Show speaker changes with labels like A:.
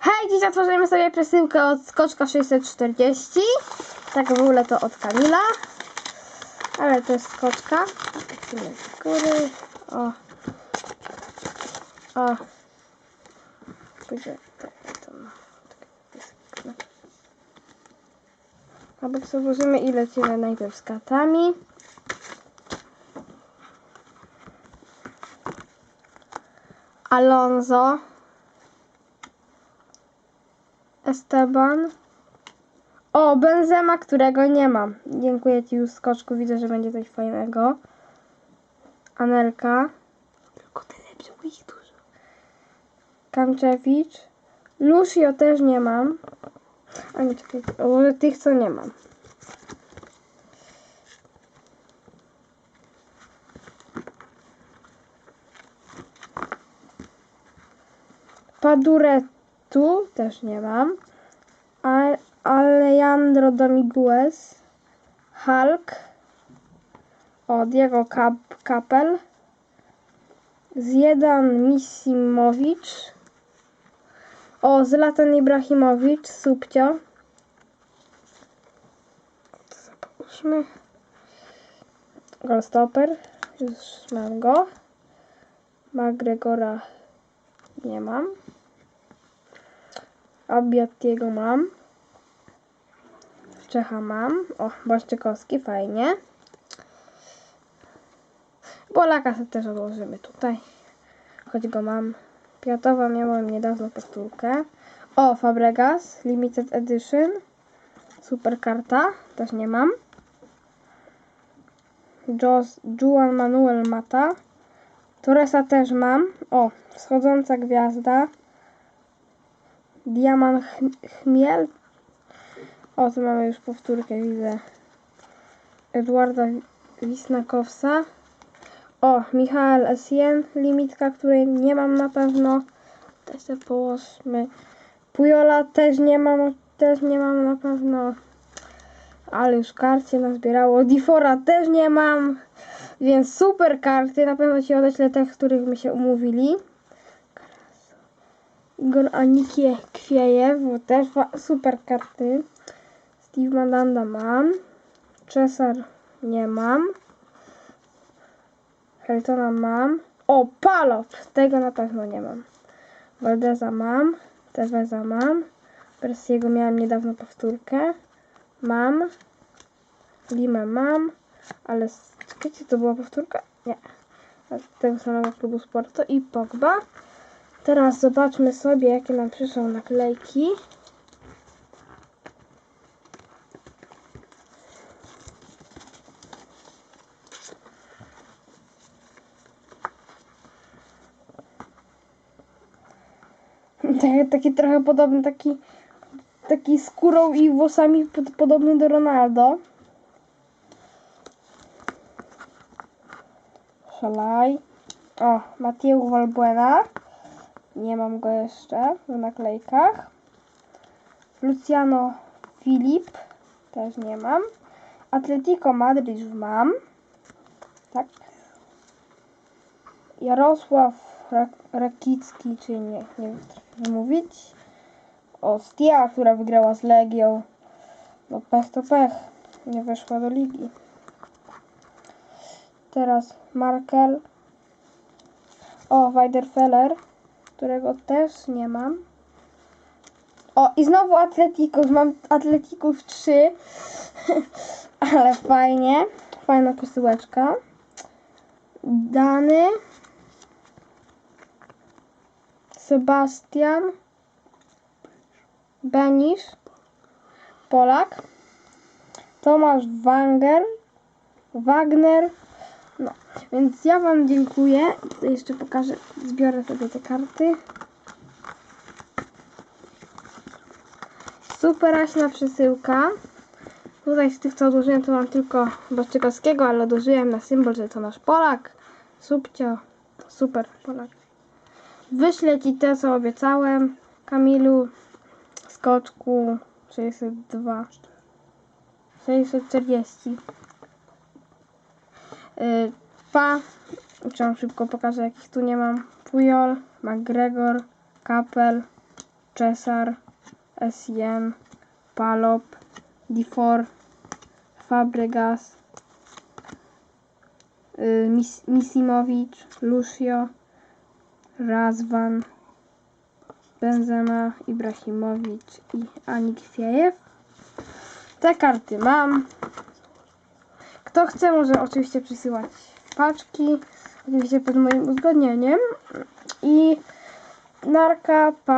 A: Hej, dziś otworzymy sobie przesyłkę od Skoczka 640. Tak w ogóle to od Kamila. Ale to jest Skoczka. Z góry. O. O. Jest. No. Albo sobie włożymy i lecimy najpierw z katami. Alonso. Esteban. O, Benzema, którego nie mam. Dziękuję Ci już, Skoczku. Widzę, że będzie coś fajnego. Anelka. Tylko tyle, było ich dużo. Kamczewicz. Lucio też nie mam. A nie, czekaj. O, tych, co nie mam. Paduretu też nie mam. Alejandro Domiguez. Hulk. O, Diego Kap- Kapel. Zjedan Misimowicz. O, Zlatan Ibrahimowicz. Subcio. Zobaczmy. Goalstopper. Już mam go. McGregora nie mam. Abiatiego mam. Czecha mam. O, Błaszczykowski, fajnie. Polaka sobie też odłożymy tutaj. Choć go mam. Piatowa miałem niedawno powtórkę. O, Fabregas, Limited Edition. Super karta, też nie mam. Jos, Juan Manuel Mata. Torresa też mam. O, wschodząca gwiazda. Diamant Ch- Chmiel. O, tu mamy już powtórkę, widzę. Edwarda Wisnakowsa. O, Michael Essien, limitka, której nie mam na pewno. Też sobie położmy. Pujola też nie mam, też nie mam na pewno. Ale już karcie nazbierało. Difora też nie mam. Więc super karty. Na pewno Ci odeślę tych, których my się umówili. Igor Anikie Kwiejew, też super karty. Steve Mandanda mam. Czesar nie mam. Heltona mam. O, Palop! Tego na pewno nie mam. Valdeza mam. Teveza mam. Persiego miałem niedawno powtórkę. Mam. Limę mam. Ale czekajcie, to była powtórka? Nie. Tego samego klubu sportu. I Pogba. Teraz zobaczmy sobie, jakie nam przyszły naklejki. Taki, taki trochę podobny, taki, taki skórą i włosami pod, podobny do Ronaldo. Szalaj. O, Mateo Valbuena. Nie mam go jeszcze w naklejkach. Luciano Filip. Też nie mam. Atletico Madryt już mam. Tak. Jarosław Rak- Rakicki, czyli nie, nie potrafię mówić. Ostia, która wygrała z Legią. No pech to pech. Nie weszła do ligi. Teraz Markel. O, Weiderfeller, którego też nie mam. O, i znowu Atletików. Mam Atletików 3. Ale fajnie. Fajna posyłeczka. Dany. Sebastian. Benisz. Polak. Tomasz Wanger. Wagner. No, więc ja Wam dziękuję. Tutaj jeszcze pokażę, zbiorę sobie te karty. Super aśna przesyłka. Tutaj z tych, co odłożyłem, to mam tylko Baszczykowskiego, ale odłożyłem na symbol, że to nasz Polak. Subcio. Super Polak. Wyślę Ci te, co obiecałem. Kamilu, Skoczku 602. 640. Pa. Wam szybko pokażę, jakich tu nie mam. Pujol, McGregor, Kapel, Cesar, Essien, Palop, Difor, Fabregas, y, Mis Misimowicz, Lucio, Razvan, Benzema, Ibrahimowicz i Aniksiejew. Te karty mam. Kto chce, może oczywiście przysyłać paczki. Oczywiście pod moim uzgodnieniem. I narka, pa.